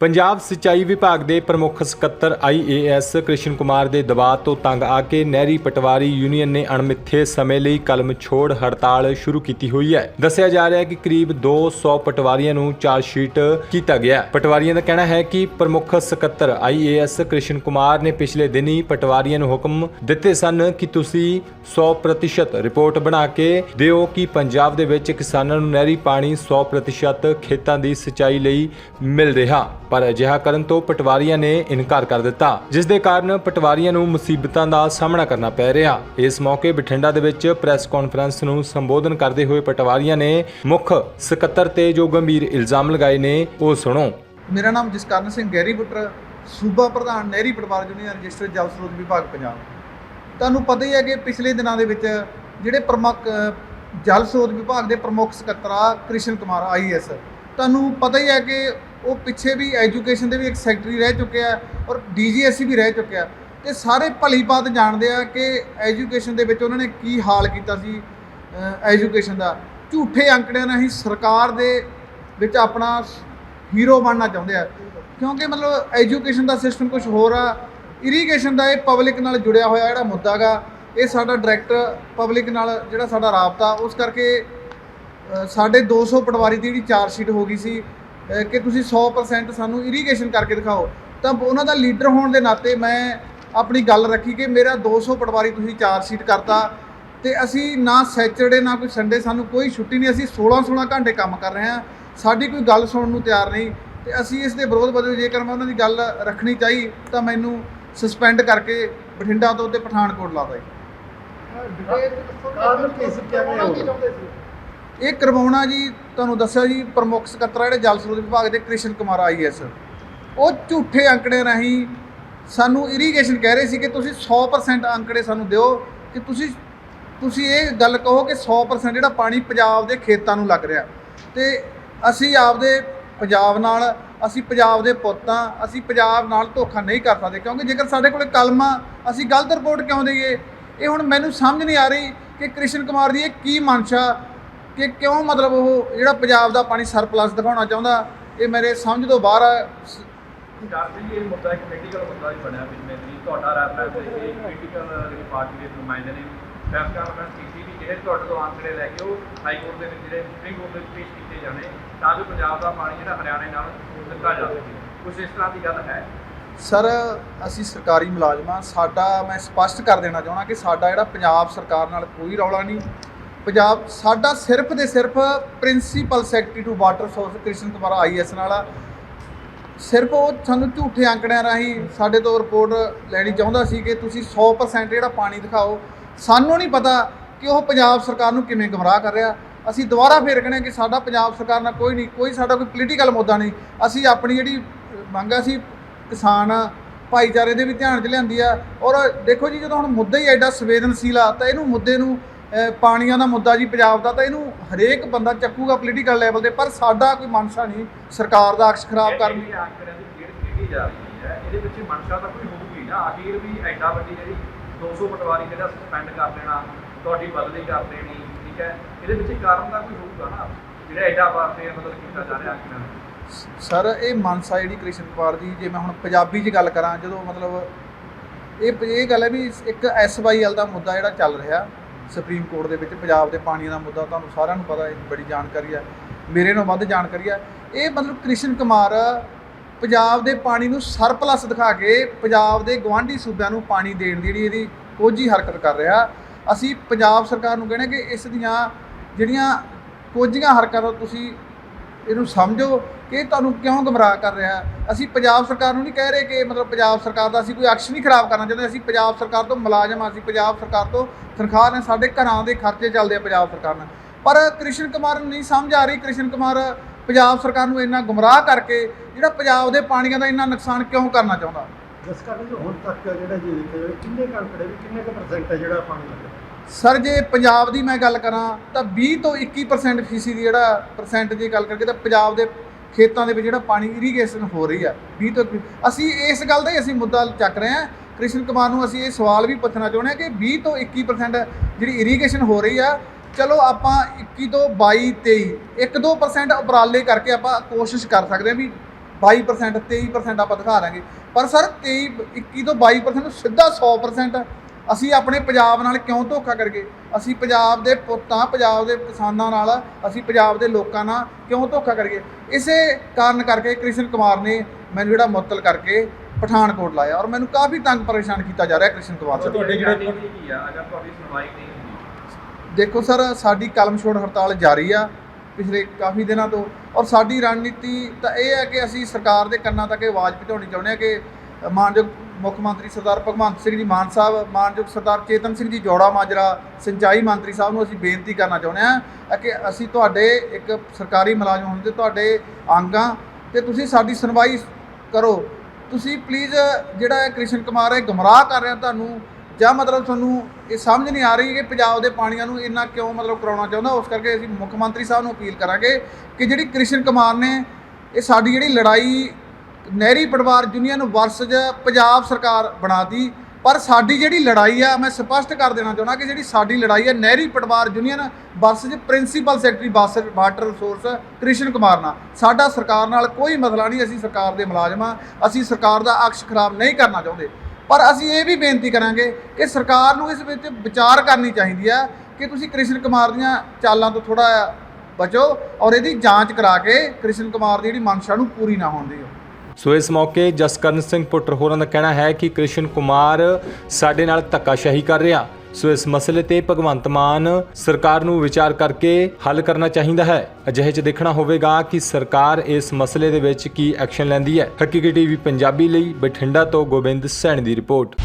ਪੰਜਾਬ ਸਿੰਚਾਈ ਵਿਭਾਗ ਦੇ ਪ੍ਰਮੁੱਖ ਸਕੱਤਰ ਆਈਏਐਸ ਕ੍ਰਿਸ਼ਨ ਕੁਮਾਰ ਦੇ ਦਬਾਅ ਤੋਂ ਤੰਗ ਆ ਕੇ ਨਹਿਰੀ ਪਟਵਾਰੀ ਯੂਨੀਅਨ ਨੇ ਅਣਮਿੱਥੇ ਸਮੇਂ ਲਈ ਕਲਮ ਛੋੜ ਹੜਤਾਲ ਸ਼ੁਰੂ ਕੀਤੀ ਹੋਈ ਹੈ। ਦੱਸਿਆ ਜਾ ਰਿਹਾ ਹੈ ਕਿ ਕਰੀਬ 200 ਪਟਵਾਰੀਆਂ ਨੂੰ ਚਾਰਜ ਸ਼ੀਟ ਕੀਤਾ ਗਿਆ ਪਟਵਾਰੀਆਂ ਦਾ ਕਹਿਣਾ ਹੈ ਕਿ ਪ੍ਰਮੁੱਖ ਸਕੱਤਰ ਆਈਏਐਸ ਕ੍ਰਿਸ਼ਨ ਕੁਮਾਰ ਨੇ ਪਿਛਲੇ ਦਿਨੀ ਪਟਵਾਰੀਆਂ ਨੂੰ ਹੁਕਮ ਦਿੱਤੇ ਸਨ ਕਿ ਤੁਸੀਂ 100% ਰਿਪੋਰਟ ਬਣਾ ਕੇ ਦਿਓ ਕਿ ਪੰਜਾਬ ਦੇ ਵਿੱਚ ਕਿਸਾਨਾਂ ਨੂੰ ਨਹਿਰੀ ਪਾਣੀ 100% ਖੇਤਾਂ ਦੀ ਸਿੰਚਾਈ ਲਈ ਮਿਲ ਰਿਹਾ। ਪਰ ਅਜਿਹਾ ਕਰਨ ਤੋਂ ਪਟਵਾਰੀਆਂ ਨੇ ਇਨਕਾਰ ਕਰ ਦਿੱਤਾ, ਜਿਸ ਦੇ ਕਾਰਨ ਪਟਵਾਰੀਆਂ ਨੂੰ ਮੁਸੀਬਤਾਂ ਦਾ ਸਾਹਮਣਾ ਕਰਨਾ ਪੈ ਰਿਹਾ। ਇਸ ਮੌਕੇ ਬਠਿੰਡਾ ਦੇ ਵਿੱਚ ਪ੍ਰੈਸ ਕਾਨਫਰੰਸ ਨੂੰ ਸੰਬੋਧਨ ਕਰਦੇ ਹੋਏ ਪਟਵਾਰੀਆਂ ਨੇ ਮੁੱਖ ਸਕੱਤਰ ਤੇ ਜੋ ਗੰਭੀਰ ਇਲਜ਼ਾਮ ਲਗਾਏ ਨੇ, ਉਹ ਸੁਣੋ। ਮੇਰਾ ਨਾਮ ਜਸਕਰਨ ਸਿੰਘ ਗੈਰੀ ਬੁੱਟਰ, ਸੂਬਾ ਪ੍ਰਧਾਨ ਨਹਿਰੀ ਪਟਵਾਰ ਯੂਨੀਅਨ ਰਜਿਸਟਰਡ ਜਲ ਸਰੋਤ ਵਿਭਾਗ ਪੰਜਾਬ। ਤੁਹਾਨੂੰ ਪਤਾ ਹੀ ਹੈ ਕਿ ਪਿਛਲੇ ਦਿਨਾਂ ਦੇ ਵਿੱਚ ਜਿਹੜੇ ਪ੍ਰਮੁੱਖ ਜਲ ਸਰੋਤ ਵਿਭਾਗ ਦੇ ਪ੍ਰਮੁੱਖ ਸਕੱਤਰ ਆ, ਕ੍ਰਿਸ਼ਨ ਕੁਮਾਰ ਆਈਐਸ ਤੁਹਾਨੂੰ ਪਤਾ ਹੀ ਹੈ ਕਿ ਉਹ ਪਿੱਛੇ ਵੀ ਐਜੂਕੇਸ਼ਨ ਦੇ ਵੀ ਇੱਕ ਸੈਕਟਰੀ ਰਹਿ ਚੁੱਕੇ ਆ ਔਰ ਡੀਜੀਐਸਸੀ ਵੀ ਰਹਿ ਚੁੱਕਿਆ ਤੇ ਸਾਰੇ ਭਲੀ ਬਾਤ ਜਾਣਦੇ ਆ ਕਿ ਐਜੂਕੇਸ਼ਨ ਦੇ ਵਿੱਚ ਉਹਨਾਂ ਨੇ ਕੀ ਹਾਲ ਕੀਤਾ ਸੀ ਐਜੂਕੇਸ਼ਨ ਦਾ। ਝੂਠੇ ਅੰਕੜਿਆਂ ਨਾਲ ਹੀ ਸਰਕਾਰ ਦੇ ਵਿੱਚ ਆਪਣਾ ਹੀਰੋ ਬਣਨਾ ਚਾਹੁੰਦੇ ਆ। ਕਿਉਂਕਿ ਮਤਲਬ ਐਜੂਕੇਸ਼ਨ ਦਾ ਸਿਸਟਮ ਕੁਝ ਹੋਰ ਆ। ਇਰੀਗੇਸ਼ਨ ਦਾ ਇਹ ਪਬਲਿਕ ਨਾਲ ਜੁੜਿਆ ਹੋਇਆ ਜਿਹੜਾ ਮੁੱਦਾ ਗਾ, ਇਹ ਸਾਡਾ ਡਾਇਰੈਕਟ ਪਬਲਿਕ ਨਾਲ ਜਿਹੜਾ ਸਾਡਾ ਰਾਬਤਾ, ਉਸ ਕਰਕੇ ਸਾਡੇ 200 ਪਟਵਾਰੀ ਦੀ ਜਿਹੜੀ ਚਾਰਜ ਸ਼ੀਟ ਹੋ ਗਈ ਸੀ ਕਿ ਤੁਸੀਂ 100% ਸਾਨੂੰ ਇਰੀਗੇਸ਼ਨ ਕਰਕੇ ਦਿਖਾਓ। ਤਾਂ ਉਹਨਾਂ ਦਾ ਲੀਡਰ ਹੋਣ ਦੇ ਨਾਤੇ ਮੈਂ ਆਪਣੀ ਗੱਲ ਰੱਖੀ ਕਿ ਮੇਰਾ 200 ਪਟਵਾਰੀ ਤੁਸੀਂ ਚਾਰਜ ਸ਼ੀਟ ਕਰਤਾ ਤੇ ਅਸੀਂ ਨਾ ਸੈਚਰਡੇ ਨਾ ਕੋਈ ਸੰਡੇ, ਸਾਨੂੰ ਕੋਈ ਛੁੱਟੀ ਨਹੀਂ, ਅਸੀਂ 16 16 ਘੰਟੇ ਕੰਮ ਕਰ ਰਹੇ ਹਾਂ। ਸਾਡੀ ਕੋਈ ਗੱਲ ਸੁਣਨ ਨੂੰ ਤਿਆਰ ਨਹੀਂ ਤੇ ਅਸੀਂ ਇਸ ਦੇ ਵਿਰੋਧ ਵਜੋਂ ਜੇਕਰ ਮੈਂ ਉਹਨਾਂ ਦੀ ਗੱਲ ਰੱਖਣੀ ਚਾਹੀ, ਤਾਂ ਮੈਨੂੰ ਸਸਪੈਂਡ ਕਰਕੇ ਬਠਿੰਡਾ ਤੋਂ ਤੇ ਪਠਾਨਕੋਟ ਲਾ ਦਾਈ ਕਾਰਨ ਕੀ ਸੀ ਕਿਵੇਂ ਹੋ? ਇਹ ਕਰਵਾਉਣਾ ਜੀ, ਤੁਹਾਨੂੰ ਦੱਸਿਆ ਜੀ, ਪ੍ਰਮੁੱਖ ਸਕੱਤਰ ਜਿਹੜੇ ਜਲ ਸਰੋਤ ਵਿਭਾਗ ਦੇ ਕ੍ਰਿਸ਼ਨ ਕੁਮਾਰ ਆਈਐਸ ਉਹ ਝੂਠੇ ਅੰਕੜੇ ਰਾਹੀਂ ਸਾਨੂੰ ਇਰੀਗੇਸ਼ਨ ਕਹਿ ਰਹੇ ਸੀ ਕਿ ਤੁਸੀਂ 100% ਅੰਕੜੇ ਸਾਨੂੰ ਦਿਓ ਕਿ ਤੁਸੀਂ ਤੁਸੀਂ ਇਹ ਗੱਲ ਕਹੋ ਕਿ 100% ਜਿਹੜਾ ਪਾਣੀ ਪੰਜਾਬ ਦੇ ਖੇਤਾਂ ਨੂੰ ਲੱਗ ਰਿਹਾ। ਤੇ ਅਸੀਂ ਆਪਦੇ ਪੰਜਾਬ ਨਾਲ, ਅਸੀਂ ਪੰਜਾਬ ਦੇ ਪੁੱਤਾਂ, ਅਸੀਂ ਪੰਜਾਬ ਨਾਲ ਧੋਖਾ ਨਹੀਂ ਕਰ ਸਕਦੇ ਕਿਉਂਕਿ ਜੇਕਰ ਸਾਡੇ ਕੋਲੇ ਕਲਮਾ, ਅਸੀਂ ਗਲਤ ਰਿਪੋਰਟ ਕਿਉਂ ਦਈਏ? ਇਹ ਹੁਣ ਮੈਨੂੰ ਸਮਝ ਨਹੀਂ ਆ ਰਹੀ ਕਿ ਕ੍ਰਿਸ਼ਨ ਕੁਮਾਰ ਦੀ ਇਹ ਕੀ ਮਨਸ਼ਾ ਕਿ ਕਿਉਂ ਮਤਲਬ ਉਹ ਜਿਹੜਾ ਪੰਜਾਬ ਦਾ ਪਾਣੀ ਸਰਪਲਸ ਦਿਖਾਉਣਾ ਚਾਹੁੰਦਾ ਇਹ ਮੇਰੇ ਸਮਝ ਤੋਂ ਬਾਹਰ ਆ। ਸ- ਡਾਕਟਰ ਜੀ ਇਹ ਮੁੱਦਾ ਇੱਕ ਕ੍ਰਿਟੀਕਲ ਮੁੱਦਾ ਵੀ ਬਣਿਆ ਵਿੱਚ ਮੈਂ ਜੀ ਤੁਹਾਡਾ ਰੈਫਰੈਂਸ ਹੈ ਕਿ ਕ੍ਰਿਟੀਕਲ ਜਿਹੜੀ ਪਾਰਟੀ ਦੇ ਨੁਮਾਇੰਦੇ ਨੇ। ਪ੍ਰੈਸ ਕਾਨਫਰੰਸ ਕੀਤੀ ਵੀ ਜਿਹੜੇ ਤੁਹਾਡੇ ਤੋਂ ਆਂਕੜੇ ਲੈ ਕੇ ਉਹ ਹਾਈ ਕੋਰਟ ਦੇ ਵਿੱਚ ਜਿਹੜੇ ਸੁਪਰੀਮ ਕੋਰਟ ਦੇ ਵਿੱਚ ਪੇਸ਼ ਕੀਤੇ ਜਾਣੇ ਤਾਂ ਜੋ ਪੰਜਾਬ ਦਾ ਪਾਣੀ ਜਿਹੜਾ ਹਰਿਆਣੇ ਨਾਲ ਦਿੱਤਾ ਜਾ ਸਕੇ। ਕੁਝ ਇਸ ਤਰ੍ਹਾਂ ਦੀ ਗੱਲ ਹੈ? ਸਰ ਅਸੀਂ ਸਰਕਾਰੀ ਮੁਲਾਜ਼ਮ ਸਾਡਾ ਮੈਂ ਸਪਸ਼ਟ ਕਰ ਦੇਣਾ ਚਾਹੁੰਦਾ ਕਿ ਸਾਡਾ ਜਿਹੜਾ ਪੰਜਾਬ ਸਰਕਾਰ ਨਾਲ ਕੋਈ ਰੌਲਾ ਨਹੀਂ। ਪੰਜਾਬ ਸਾਡਾ ਸਿਰਫ ਤੇ ਸਿਰਫ principal secretary to water source Krishan Kumar IAS ਨਾਲ ਆ। ਸਿਰਫ ਉਹ ਸਾਨੂੰ ਝੂਠੇ ਅੰਕੜਿਆਂ ਰਾਹੀਂ ਸਾਡੇ ਤੋਂ ਰਿਪੋਰਟ ਲੈਣੀ ਚਾਹੁੰਦਾ ਸੀ ਕਿ ਤੁਸੀਂ 100% ਜਿਹੜਾ ਪਾਣੀ ਦਿਖਾਓ। ਸਾਨੂੰ ਨਹੀਂ ਪਤਾ ਕਿ ਉਹ ਪੰਜਾਬ ਸਰਕਾਰ ਨੂੰ ਕਿਵੇਂ ਗਮਰਾਹ ਕਰ ਰਿਹਾ। ਅਸੀਂ ਦੁਬਾਰਾ ਫੇਰ ਕਹਿੰਦੇ ਕਿ ਸਾਡਾ ਪੰਜਾਬ ਸਰਕਾਰ ਨਾਲ ਕੋਈ ਨਹੀਂ, ਕੋਈ ਸਾਡਾ ਕੋਈ ਪੋਲੀਟੀਕਲ ਮੁੱਦਾ ਨਹੀਂ। ਅਸੀਂ ਆਪਣੀ ਜਿਹੜੀ ਮੰਗ ਆ ਸੀ ਕਿਸਾਨ ਭਾਈਚਾਰੇ ਦੇ ਵੀ ਧਿਆਨ 'ਚ ਲਿਆਂਦੀ ਆ। ਔਰ ਦੇਖੋ ਜੀ, ਜਦੋਂ ਹੁਣ ਮੁੱਦਾ ਹੀ ਐਡਾ ਸੰਵੇਦਨਸ਼ੀਲ ਆ, ਤਾਂ ਇਹਨੂੰ ਮੁੱਦੇ ਨੂੰ ਪਾਣੀਆਂ ਦਾ ਮੁੱਦਾ ਜੀ ਪੰਜਾਬ ਦਾ ਤਾਂ ਇਹਨੂੰ ਹਰੇਕ ਬੰਦਾ ਚੱਕੂਗਾ ਪੋਲੀਟੀਕਲ ਲੈਵਲ ਤੇ ਪਰ ਸਾਡਾ ਕੋਈ ਮਨਸ਼ਾ ਨਹੀਂ ਸਰਕਾਰ ਦਾ ਅਕਸ਼ ਖਰਾਬ ਕਰਨ ਦੀ ਖੇਡ ਖੇਡੀ ਜਾ ਰਹੀ ਹੈ ਇਹਦੇ ਵਿੱਚ ਮਨਸ਼ਾ ਤਾਂ ਕੋਈ ਹੋਊਗੀ ਨਾ। ਅਖੀਰ ਵੀ ਐਡਾ ਵੱਡੀ ਜਿਹੜੀ 200 ਪਟਵਾਰੀ ਜਿਹੜਾ ਸਸਪੈਂਡ ਕਰ ਦੇਣਾ ਤੁਹਾਡੀ ਬਦਲੀ ਕਰ ਦੇਣੀ ਠੀਕ ਹੈ? ਇਹਦੇ ਵਿੱਚ ਕਾਰਨ ਤਾਂ ਕੋਈ ਹੋਊਗਾ ਨਾ? ਜਿਹੜਾ ਐਡਾ ਵਾਸਤੇ ਮਤਲਬ ਕੀਤਾ ਜਾ ਰਿਹਾ ਆਂਕੜਿਆਂ ਨੂੰ? ਸਰ ਇਹ ਮਨਸਾ ਜਿਹੜੀ ਕ੍ਰਿਸ਼ਨ ਕੁਮਾਰ ਦੀ ਜੇ ਮੈਂ ਹੁਣ ਪੰਜਾਬੀ 'ਚ ਗੱਲ ਕਰਾਂ ਜਦੋਂ ਮਤਲਬ ਇਹ ਇਹ ਗੱਲ ਹੈ ਵੀ ਇੱਕ ਐਸਵਾਈਐਲ ਦਾ ਮੁੱਦਾ ਜਿਹੜਾ ਚੱਲ ਰਿਹਾ ਸੁਪਰੀਮ ਕੋਰਟ ਦੇ ਵਿੱਚ ਪੰਜਾਬ ਦੇ ਪਾਣੀ ਦਾ ਮੁੱਦਾ ਤੁਹਾਨੂੰ ਸਾਰਿਆਂ ਨੂੰ ਪਤਾ ਹੈ ਬੜੀ ਜਾਣਕਾਰੀ ਹੈ, ਮੇਰੇ ਨਾਲ ਵੱਧ ਜਾਣਕਾਰੀ ਹੈ। ਇਹ ਮਤਲਬ ਕ੍ਰਿਸ਼ਨ ਕੁਮਾਰ ਪੰਜਾਬ ਦੇ ਪਾਣੀ ਨੂੰ ਸਰਪਲਸ ਦਿਖਾ ਕੇ ਪੰਜਾਬ ਦੇ ਗਵਾਂਢੀ ਸੂਬਿਆਂ ਨੂੰ ਪਾਣੀ ਦੇਣ ਦੀ ਜਿਹੜੀ ਇਹਦੀ ਕੋਝੀ ਹਰਕਤ ਕਰ ਰਿਹਾ। ਅਸੀਂ ਪੰਜਾਬ ਸਰਕਾਰ ਨੂੰ ਕਹਿੰਦੇ ਕਿ ਇਸ ਦੀਆਂ ਜਿਹੜੀਆਂ ਕੋਝੀਆਂ ਹਰਕਤਾਂ ਤੁਸੀਂ ਇਹਨੂੰ ਸਮਝੋ ਕਿ ਇਹ ਤੁਹਾਨੂੰ ਕਿਉਂ ਗਮਰਾਹ ਕਰ ਰਿਹਾ ਅਸੀਂ ਪੰਜਾਬ ਸਰਕਾਰ ਨੂੰ ਨਹੀਂ ਕਹਿ ਰਹੇ ਕਿ ਮਤਲਬ ਪੰਜਾਬ ਸਰਕਾਰ ਦਾ ਅਸੀਂ ਕੋਈ ਐਕਸ਼ਨ ਨਹੀਂ ਖਰਾਬ ਕਰਨਾ ਚਾਹੁੰਦੇ ਅਸੀਂ ਪੰਜਾਬ ਸਰਕਾਰ ਤੋਂ ਮੁਲਾਜ਼ਮ ਹਾਂ, ਅਸੀਂ ਪੰਜਾਬ ਸਰਕਾਰ ਤੋਂ ਤਨਖਾਹ ਨੇ ਸਾਡੇ ਘਰਾਂ ਦੇ ਖਰਚੇ ਚੱਲਦੇ ਆ ਪੰਜਾਬ ਸਰਕਾਰ ਨਾਲ। ਪਰ ਕ੍ਰਿਸ਼ਨ ਕੁਮਾਰ ਨੂੰ ਨਹੀਂ ਸਮਝ ਆ ਰਹੀ ਕ੍ਰਿਸ਼ਨ ਕੁਮਾਰ ਪੰਜਾਬ ਸਰਕਾਰ ਨੂੰ ਇੰਨਾ ਗੁੰਮਰਾਹ ਕਰਕੇ ਜਿਹੜਾ ਪੰਜਾਬ ਦੇ ਪਾਣੀਆਂ ਦਾ ਇੰਨਾ ਨੁਕਸਾਨ ਕਿਉਂ ਕਰਨਾ ਚਾਹੁੰਦਾ? ਜਿਸ ਕਾਰਨ ਜੋ ਹੁਣ ਤੱਕ ਜਿਹੜਾ ਜੀ ਦੇਖਿਆ ਕਿੰਨੇ ਕੰਕੜੇ ਵੀ ਕਿੰਨੇ ਕੁ ਪਰਸੈਂਟ ਹੈ ਜਿਹੜਾ ਪਾਣੀ ਲੱਗਦਾ ਸਰ, ਜੇ ਪੰਜਾਬ ਦੀ ਮੈਂ ਗੱਲ ਕਰਾਂ, ਤਾਂ 20 ਤੋਂ 21% ਫੀਸੀ ਦੀ ਜਿਹੜਾ ਪਰਸੈਂਟ ਦੀ ਗੱਲ ਕਰਕੇ ਤਾਂ ਪੰਜਾਬ ਦੇ ਖੇਤਾਂ ਦੇ ਵਿੱਚ ਜਿਹੜਾ ਪਾਣੀ ਇਰੀਗੇਸ਼ਨ ਹੋ ਰਹੀ ਆ 20 ਤੋਂ 21 ਅਸੀਂ ਇਸ ਗੱਲ ਦਾ ਹੀ ਅਸੀਂ ਮੁੱਦਾ ਚੱਕ ਰਹੇ ਹਾਂ। ਕ੍ਰਿਸ਼ਨ ਕੁਮਾਰ ਨੂੰ ਅਸੀਂ ਇਹ ਸਵਾਲ ਵੀ ਪੁੱਛਣਾ ਚਾਹੁੰਦੇ ਹਾਂ ਕਿ 20 ਤੋਂ 21% ਜਿਹੜੀ ਇਰੀਗੇਸ਼ਨ ਹੋ ਰਹੀ ਆ, ਚਲੋ ਆਪਾਂ 21 ਤੋਂ 22 23 1-2% ਉਪਰਾਲੇ ਕਰਕੇ ਆਪਾਂ ਕੋਸ਼ਿਸ਼ ਕਰ ਸਕਦੇ ਹਾਂ ਵੀ 22% 23% ਆਪਾਂ ਦਿਖਾ ਦਾਂਗੇ। ਪਰ ਸਰ 23 21 ਤੋਂ 22% ਸਿੱਧਾ 100% ਅਸੀਂ ਆਪਣੇ ਪੰਜਾਬ ਨਾਲ ਕਿਉਂ ਧੋਖਾ ਕਰਗੇ ਅਸੀਂ ਪੰਜਾਬ ਦੇ ਪੁੱਤਾਂ ਪੰਜਾਬ ਦੇ ਕਿਸਾਨਾਂ ਨਾਲ ਅਸੀਂ ਪੰਜਾਬ ਦੇ ਲੋਕਾਂ ਨਾਲ ਕਿਉਂ ਧੋਖਾ ਕਰਗੇ ਇਸੇ ਕਾਰਨ ਕਰਕੇ ਕ੍ਰਿਸ਼ਨ ਕੁਮਾਰ ਨੇ ਮੈਨੂੰ ਜਿਹੜਾ ਮੁਅੱਤਲ ਕਰਕੇ ਪਠਾਨਕੋਟ ਲਾਇਆ ਔਰ ਮੈਨੂੰ ਕਾਫੀ ਤੰਗ ਪਰੇਸ਼ਾਨ ਕੀਤਾ ਜਾ ਰਿਹਾ ਕ੍ਰਿਸ਼ਨ ਕੁਮਾਰ ਤੋਂ ਤੁਹਾਡੇ ਜਿਹੜੇ ਕੀ ਆ ਅਗਰ ਤੁਹਾਡੀ ਸੁਣਵਾਈ ਨਹੀਂ ਹੁੰਦੀ। ਦੇਖੋ ਸਰ ਸਾਡੀ ਕਲਮ ਛੋੜ ਹੜਤਾਲ ਜਾਰੀ ਆ ਪਿਛਲੇ ਕਾਫੀ ਦਿਨਾਂ ਤੋਂ ਔਰ ਸਾਡੀ ਰਣਨੀਤੀ ਤਾਂ ਇਹ ਹੈ ਕਿ ਅਸੀਂ ਸਰਕਾਰ ਦੇ ਕੰਨਾਂ ਤੱਕ ਇਹ ਆਵਾਜ਼ ਪਹੁੰਚਾਉਣੀ ਚਾਹੁੰਦੇ ਹਾਂ ਕਿ ਮਾਨਯੋਗ ਮੁੱਖ ਮੰਤਰੀ ਸਰਦਾਰ ਭਗਵੰਤ ਸਿੰਘ ਜੀ ਮਾਨ ਸਾਹਿਬ, ਮਾਨਯੋਗ ਸਰਦਾਰ ਚੇਤਨ ਸਿੰਘ ਜੀ ਜੋੜਾ ਮਾਜਰਾ, ਸਿੰਚਾਈ ਮੰਤਰੀ ਸਾਹਿਬ ਨੂੰ ਅਸੀਂ ਬੇਨਤੀ ਕਰਨਾ ਚਾਹੁੰਦੇ ਹਾਂ ਕਿ ਅਸੀਂ ਤੁਹਾਡੇ ਇੱਕ ਸਰਕਾਰੀ ਮੁਲਾਜ਼ਮ ਹੋਣ ਤੇ ਤੁਹਾਡੇ ਅੰਗਾਂ ਤੇ ਤੁਸੀਂ ਸਾਡੀ ਸੁਣਵਾਈ ਕਰੋ। ਤੁਸੀਂ ਪਲੀਜ਼ ਜਿਹੜਾ ਇਹ ਕ੍ਰਿਸ਼ਨ ਕੁਮਾਰ ਹੈ ਗਮਰਾਹ ਕਰ ਰਿਹਾ ਤੁਹਾਨੂੰ ਜਾਂ ਮਤਲਬ ਤੁਹਾਨੂੰ ਇਹ ਸਮਝ ਨਹੀਂ ਆ ਰਹੀ ਕਿ ਪੰਜਾਬ ਦੇ ਪਾਣੀਆਂ ਨੂੰ ਇੰਨਾ ਕਿਉਂ ਮਤਲਬ ਕਰਾਉਣਾ ਚਾਹੁੰਦਾ, ਉਸ ਕਰਕੇ ਅਸੀਂ ਮੁੱਖ ਮੰਤਰੀ ਸਾਹਿਬ ਨੂੰ ਅਪੀਲ ਕਰਾਂਗੇ ਕਿ ਜਿਹੜੀ ਕ੍ਰਿਸ਼ਨ ਕੁਮਾਰ ਨੇ ਇਹ ਸਾਡੀ ਜਿਹੜੀ ਲੜਾਈ ਨਹਿਰੀ ਪਰਿਵਾਰ ਯੂਨੀਅਨ ਵਰਸਜ ਪੰਜਾਬ ਸਰਕਾਰ ਬਣਾਤੀ। ਪਰ ਸਾਡੀ ਜਿਹੜੀ ਲੜਾਈ ਆ, ਮੈਂ ਸਪਸ਼ਟ ਕਰ ਦੇਣਾ ਚਾਹੁੰਦਾ ਕਿ ਜਿਹੜੀ ਸਾਡੀ ਲੜਾਈ ਹੈ Nahri Patwar union versus principal secretary ਬਾਸ ਵਾਟਰ ਰਿਸੋਰਸ ਕ੍ਰਿਸ਼ਨ ਕੁਮਾਰ ਨਾਲ। ਸਾਡਾ ਸਰਕਾਰ ਨਾਲ ਕੋਈ ਮਸਲਾ ਨਹੀਂ, ਅਸੀਂ ਸਰਕਾਰ ਦੇ ਮੁਲਾਜ਼ਮ ਹਾਂ ਅਸੀਂ ਸਰਕਾਰ ਦਾ ਅਕਸ਼ ਖਰਾਬ ਨਹੀਂ ਕਰਨਾ ਚਾਹੁੰਦੇ। ਪਰ ਅਸੀਂ ਇਹ ਵੀ ਬੇਨਤੀ ਕਰਾਂਗੇ ਕਿ ਸਰਕਾਰ ਨੂੰ ਇਸ ਵਿੱਚ ਵਿਚਾਰ ਕਰਨੀ ਚਾਹੀਦੀ ਹੈ ਕਿ ਤੁਸੀਂ ਕ੍ਰਿਸ਼ਨ ਕੁਮਾਰ ਦੀਆਂ ਚਾਲਾਂ ਤੋਂ ਥੋੜਾ ਬਚੋ ਔਰ ਇਹਦੀ ਜਾਂਚ ਕਰਾ ਕੇ ਕ੍ਰਿਸ਼ਨ ਕੁਮਾਰ ਦੀ ਜਿਹੜੀ ਮਨਸ਼ਾ ਨੂੰ ਪੂਰੀ ਨਾ ਹੋਣ ਦਿਓ। ਸੋ ਇਸ ਮੌਕੇ ਜਸਕਰਨ ਸਿੰਘ ਪੁੱਟਰ ਹੋਰਾਂ ਦਾ ਕਹਿਣਾ ਹੈ ਕਿ ਕ੍ਰਿਸ਼ਨ ਕੁਮਾਰ ਸਾਡੇ ਨਾਲ ਧੱਕਾਸ਼ਾਹੀ ਕਰ ਰਿਹਾ। ਸੋ ਇਸ ਮਸਲੇ ਤੇ ਭਗਵੰਤ ਮਾਨ ਸਰਕਾਰ ਨੂੰ ਵਿਚਾਰ ਕਰਕੇ ਹੱਲ ਕਰਨਾ ਚਾਹੀਦਾ ਹੈ। ਅਜਿਹੇ 'ਚ ਦੇਖਣਾ ਹੋਵੇਗਾ ਕਿ ਸਰਕਾਰ ਇਸ ਮਸਲੇ ਦੇ ਵਿੱਚ ਕੀ ਐਕਸ਼ਨ ਲੈਂਦੀ ਹੈ। ਹਕੀਕੀ ਟੀਵੀ ਪੰਜਾਬੀ ਲਈ ਬਠਿੰਡਾ ਤੋਂ ਗੋਬਿੰਦ ਸੈਣ ਦੀ ਰਿਪੋਰਟ।